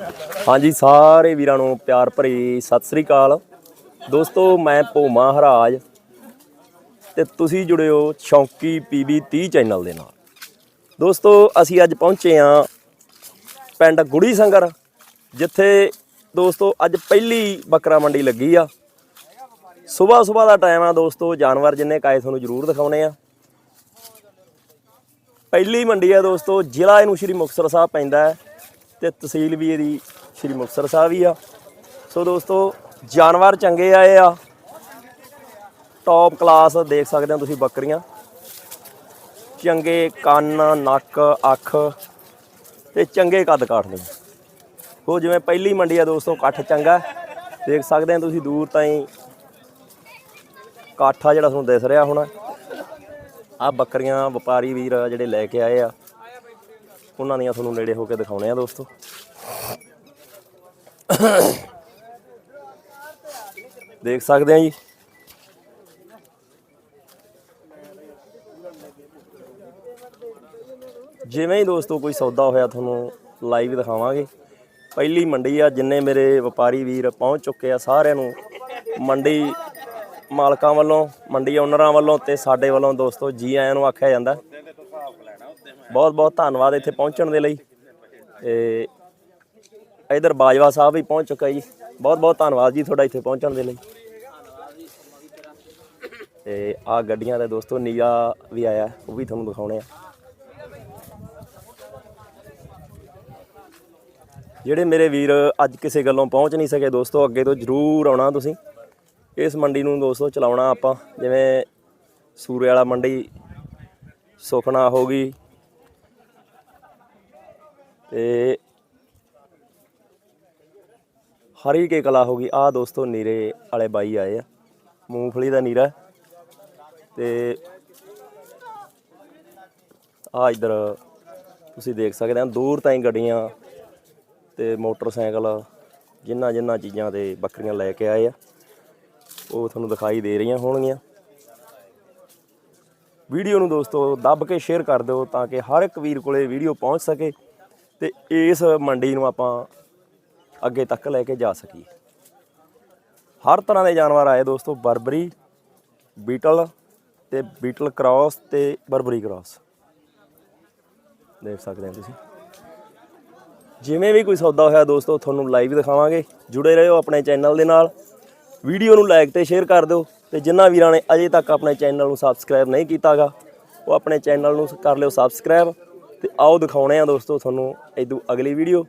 ਹਾਂਜੀ, ਸਾਰੇ ਵੀਰਾਂ ਨੂੰ ਪਿਆਰ ਭਰੀ ਸਤਿ ਸ੍ਰੀ ਅਕਾਲ। ਦੋਸਤੋ, ਮੈਂ ਭੋਮਾ ਹਰਾਜ ਤੇ ਤੁਸੀਂ ਜੁੜਿਓ ਸ਼ੌਂਕੀ ਪੀਬੀ 30 ਚੈਨਲ ਦੇ ਨਾਲ। ਦੋਸਤੋ, ਅਸੀਂ ਅੱਜ ਪਹੁੰਚੇ ਆ ਪਿੰਡ ਗੁੜੀ ਸੰਗਰ, ਜਿੱਥੇ ਦੋਸਤੋ, ਅੱਜ ਪਹਿਲੀ ਬੱਕਰਾ ਮੰਡੀ ਲੱਗੀ ਆ। ਸਵੇਰ ਸਵੇਰ ਦਾ ਟਾਈਮ ਆ ਦੋਸਤੋ, ਜਾਨਵਰ ਜਿੰਨੇ ਕਾਏ ਤੁਹਾਨੂੰ ਜ਼ਰੂਰ ਦਿਖਾਉਣੇ ਆ। ਪਹਿਲੀ ਮੰਡੀ ਆ ਦੋਸਤੋ, ਜ਼ਿਲ੍ਹਾ ਇਹਨੂੰ ਸ਼੍ਰੀ ਮੁਕਤਸਰ ਸਾਹਿਬ ਪੈਂਦਾ ਹੈ। ਤੇ ਤਹਿਸੀਲ ਵੀ ਇਹਦੀ ਸ਼੍ਰੀ ਮੁਕਤਸਰ ਸਾਹਿਬ ਹੀ ਆ। ਸੋ ਦੋਸਤੋ, ਜਾਨਵਰ ਚੰਗੇ ਆਏ ਆ। ਟੌਪ ਕਲਾਸ ਦੇਖ ਸਕਦੇ ਹੋ ਤੁਸੀਂ ਬੱਕਰੀਆਂ। ਚੰਗੇ ਕੰਨ, ਨੱਕ, ਅੱਖ ਤੇ ਚੰਗੇ ਕੱਦ ਕਾਠ ਨੇ। ਉਹ ਜਿਵੇਂ ਪਹਿਲੀ ਮੰਡੀ ਆ ਦੋਸਤੋ ਇਕੱਠ ਚੰਗਾ। ਦੇਖ ਸਕਦੇ ਹੋ ਤੁਸੀਂ ਦੂਰ ਤਾਈਂ ਕਾਠਾ ਜਿਹੜਾ ਤੁਹਾਨੂੰ ਦਿਸ ਰਿਹਾ ਹੋਣਾ। ਆ ਬੱਕਰੀਆਂ ਵਪਾਰੀ ਵੀਰ ਜਿਹੜੇ ਲੈ ਕੇ ਆਏ ਆ। ਉਹਨਾਂ ਦੀਆਂ ਤੁਹਾਨੂੰ ਨੇੜੇ ਹੋ ਕੇ ਦਿਖਾਉਣੇ ਆ ਦੋਸਤੋ। ਦੇਖ ਸਕਦੇ ਆ ਜੀ। ਜਿਵੇਂ ਹੀ ਦੋਸਤੋ ਕੋਈ ਸੌਦਾ ਹੋਇਆ, ਤੁਹਾਨੂੰ ਲਾਈਵ ਦਿਖਾਵਾਂਗੇ। ਪਹਿਲੀ ਮੰਡੀ ਆ, ਜਿੰਨੇ ਮੇਰੇ ਵਪਾਰੀ ਵੀਰ ਪਹੁੰਚ ਚੁੱਕੇ ਆ, ਸਾਰਿਆਂ ਨੂੰ ਮੰਡੀ ਮਾਲਕਾਂ ਵੱਲੋਂ, ਮੰਡੀ ਓਨਰਾਂ ਵੱਲੋਂ ਤੇ ਸਾਡੇ ਵੱਲੋਂ ਦੋਸਤੋ, ਜੀ ਆਇਆਂ ਨੂੰ ਆਖਿਆ ਜਾਂਦਾ। ਬਹੁਤ ਬਹੁਤ ਧੰਨਵਾਦ ਇੱਥੇ ਪਹੁੰਚਣ ਦੇ ਲਈ। ਤੇ ਇਧਰ ਬਾਜਵਾ ਸਾਹਿਬ ਵੀ ਪਹੁੰਚ ਚੁੱਕਾ ਜੀ। ਬਹੁਤ ਬਹੁਤ ਧੰਨਵਾਦ ਜੀ ਤੁਹਾਡਾ ਇੱਥੇ ਪਹੁੰਚਣ ਦੇ ਲਈ। ਤੇ ਆ ਗੱਡੀਆਂ ਦਾ ਦੋਸਤੋ ਨੀਆ ਵੀ ਆਇਆ, ਉਹ ਵੀ ਤੁਹਾਨੂੰ ਦਿਖਾਉਣੇ ਆ। ਜਿਹੜੇ ਮੇਰੇ ਵੀਰ ਅੱਜ ਕਿਸੇ ਗੱਲੋਂ ਪਹੁੰਚ ਨਹੀਂ ਸਕੇ ਦੋਸਤੋ, ਅੱਗੇ ਤੋਂ ਜ਼ਰੂਰ ਆਉਣਾ ਤੁਸੀਂ। ਇਸ ਮੰਡੀ ਨੂੰ ਦੋਸਤੋ ਚਲਾਉਣਾ ਆਪਾਂ, ਜਿਵੇਂ ਸੂਰੇ ਵਾਲਾ ਮੰਡੀ ਸੁਖਣਾ ਹੋ ਗਈ ਤੇ ਹਰੀ ਕੇ ਕਲਾ ਹੋ ਗਈ। ਆ ਦੋਸਤੋ ਨੀਰੇ ਵਾਲੇ ਬਾਈ ਆਏ ਆ। ਮੂੰਗਫਲੀ ਦਾ ਨੀਰਾ। ਤੇ ਆ ਇਧਰ ਤੁਸੀਂ ਦੇਖ ਸਕਦੇ ਆ, ਦੂਰ ਤਾਈਂ ਗੱਡੀਆਂ ਤੇ ਮੋਟਰਸਾਈਕਲ, ਜਿੰਨਾ ਜਿੰਨਾ ਚੀਜ਼ਾਂ ਤੇ ਬੱਕਰੀਆਂ ਲੈ ਕੇ ਆਏ ਆ। ਉਹ ਤੁਹਾਨੂੰ ਦਿਖਾਈ ਦੇ ਰਹੀਆਂ ਹੋਣਗੀਆਂ। ਵੀਡੀਓ ਨੂੰ ਦੋਸਤੋ ਦੱਬ ਕੇ ਸ਼ੇਅਰ ਕਰ ਦਿਓ ਤਾਂ ਕਿ ਹਰ ਇੱਕ ਵੀਰ ਕੋਲੇ ਵੀਡੀਓ ਪਹੁੰਚ ਸਕੇ। ਤੇ ਇਸ ਮੰਡੀ ਨੂੰ ਆਪਾਂ ਅੱਗੇ ਤੱਕ ਲੈ ਕੇ ਜਾ ਸਕੀਏ। ਹਰ ਤਰ੍ਹਾਂ ਦੇ ਜਾਨਵਰ ਆਏ ਦੋਸਤੋ, ਬਰਬਰੀ, ਬੀਟਲ ਤੇ ਬੀਟਲ ਕ੍ਰਾਸ ਤੇ ਬਰਬਰੀ ਕ੍ਰਾਸ। ਦੇਖ ਸਕਦੇ ਹੋ ਤੁਸੀਂ। ਜਿਵੇਂ ਵੀ ਕੋਈ ਸੌਦਾ ਹੋਇਆ ਦੋਸਤੋ, ਤੁਹਾਨੂੰ ਲਾਈਵ ਦਿਖਾਵਾਂਗੇ। ਜੁੜੇ ਰਹੋ ਆਪਣੇ ਚੈਨਲ ਦੇ ਨਾਲ। ਵੀਡੀਓ ਨੂੰ ਲਾਈਕ ਤੇ ਸ਼ੇਅਰ ਕਰ ਦਿਓ ਤੇ ਜਿਨ੍ਹਾਂ ਵੀਰਾਂ ਨੇ ਅਜੇ ਤੱਕ ਆਪਣੇ ਚੈਨਲ ਨੂੰ ਸਬਸਕ੍ਰਾਈਬ ਨਹੀਂ ਕੀਤਾਗਾ, ਉਹ ਆਪਣੇ ਚੈਨਲ ਨੂੰ ਕਰ ਲਿਓ ਸਬਸਕ੍ਰਾਈਬ ਤੇ ਆਓ ਦਿਖਾਉਣੇ ਆ ਦੋਸਤੋ ਤੁਹਾਨੂੰ ਇਦੋਂ ਅਗਲੀ ਵੀਡੀਓ